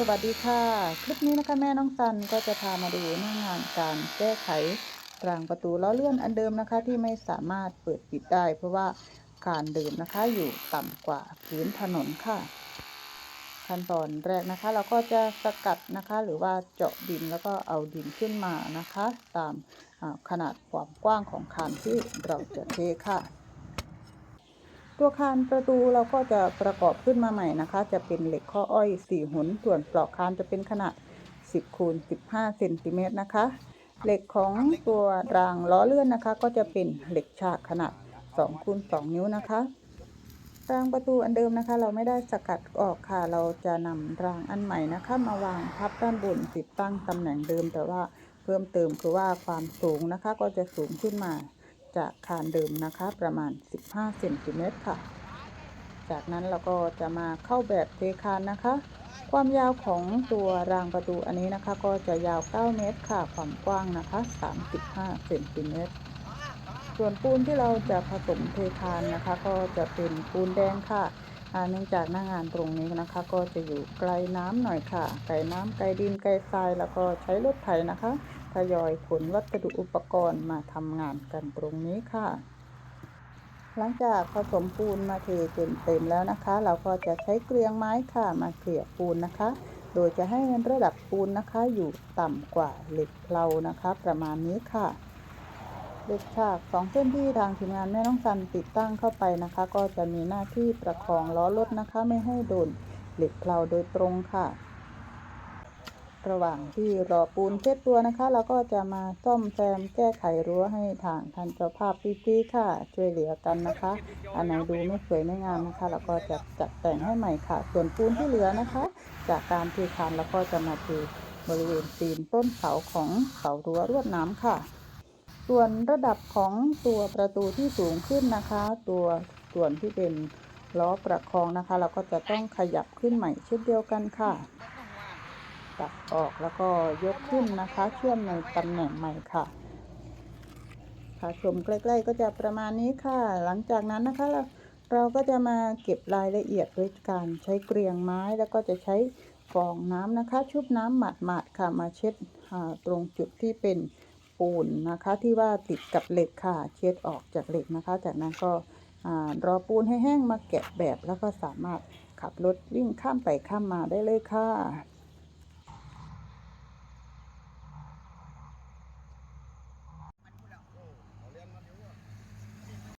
สวัสดีค่ะ คลิปนี้นะคะแม่น้องซันก็จะพามาดูหน้างานการแก้ไขรางประตูล้อเลื่อนอันเดิมนะคะ ที่ไม่สามารถเปิดปิดได้ เพราะว่าการเดินนะคะอยู่ต่ำกว่าพื้นถนนค่ะ ขั้นตอนแรกนะคะ เราก็จะสกัดนะคะ หรือว่าเจาะดินแล้วก็เอาดินขึ้นมานะคะ ตามขนาดความกว้างของคานที่เราจะเทค่ะ ตัวคานประตูเราก็จะประกอบขึ้นมาใหม่นะคะ จะเป็นเหล็กข้ออ้อย 4หุนส่วนปลอกคานจะเป็นขนาด 10คูณ15เซนติเมตรนะคะ เหล็กของตัวรางล้อเลื่อนนะคะ ก็จะเป็นเหล็กฉากขนาด2คูณ2นิ้วนะคะรางประตูอันเดิมนะคะ เราไม่ได้สกัดออกค่ะ เราจะนำรางอันใหม่นะคะ มาวางทับด้านบนติดตั้งตำแหน่งเดิม แต่ว่าเพิ่มเติมคือว่าความสูงนะคะ ก็จะสูงขึ้นมา จากคานเดิมนะคะ ประมาณ 15เซนติเมตรค่ะ จากนั้นเราก็จะมาเข้าแบบเทคานนะคะ ความยาวของตัวรางประตูอันนี้นะคะ ก็จะยาว 9 เมตรค่ะ ความกว้างนะคะ 35เซนติเมตร ส่วนปูนที่เราจะผสมเทคานนะคะ ก็จะเป็นปูนแดงค่ะ เนื่องจากหน้างานตรงนี้นะคะ ก็จะอยู่ไกลน้ำหน่อยค่ะ ไกลน้ำไกลดินไกลทรายแล้วก็ใช้รถไถนะคะทยอยขนวัสดุอุปกรณ์มาทำงานกันตรงนี้ค่ะ หลังจากผสมปูนมาเทจนเต็มแล้วนะคะ เราก็จะใช้เกลียงไม้ค่ะมาเกลี่ยปูนนะคะ โดยจะให้ระดับปูนนะคะอยู่ต่ำกว่าเหล็กเพลานะคะ ประมาณนี้ค่ะ เหล็กฉากสองเส้นที่ทางทีมงานแม่น้องซันติดตั้งเข้าไปนะคะ ก็จะมีหน้าที่ประคองล้อรถนะคะ ไม่ให้โดนเหล็กเพลาโดยตรงค่ะ ระหว่างที่รอปูนเช็ดตัวนะคะ เราก็จะมาซ่อมแซมแก้ไขรั้วให้ทางท่านเจ้าภาพพี่ๆค่ะ ช่วยเหลือกันนะคะ อันไหนดูไม่สวยไม่งามนะคะ เราก็จะจัดแต่งให้ใหม่ค่ะ ส่วนปูนที่เหลือนะคะ จากการเทคานเราก็จะมาเทบริเวณตีนต้นเสาของเสารั้วรวดน้ำค่ะ ส่วนระดับของตัวประตูที่สูงขึ้นนะคะ ตัวส่วนที่เป็นล้อประคองนะคะ เราก็จะต้องขยับขึ้นใหม่เช่นเดียวกันค่ะตัดออกแล้วก็ยกขึ้นนะคะ เชื่อมในตำแหน่งใหม่ค่ะ ค่ะชมใกล้ๆก็จะประมาณนี้ค่ะ หลังจากนั้นนะคะเราเราก็จะมาเก็บรายละเอียดโดยการใช้เกลียงไม้แล้วก็จะใช้ฟองน้ำนะคะ ชุบน้ำหมาดๆค่ะมาเช็ดตรงจุดที่เป็น ปูนนะคะที่ว่าติดกับเหล็กค่ะ เช็ดออกจากเหล็กนะคะ จากนั้นก็รอปูนให้แห้งมาแกะแบบแล้วก็สามารถขับรถวิ่งข้ามไปข้ามมาได้เลยค่ะ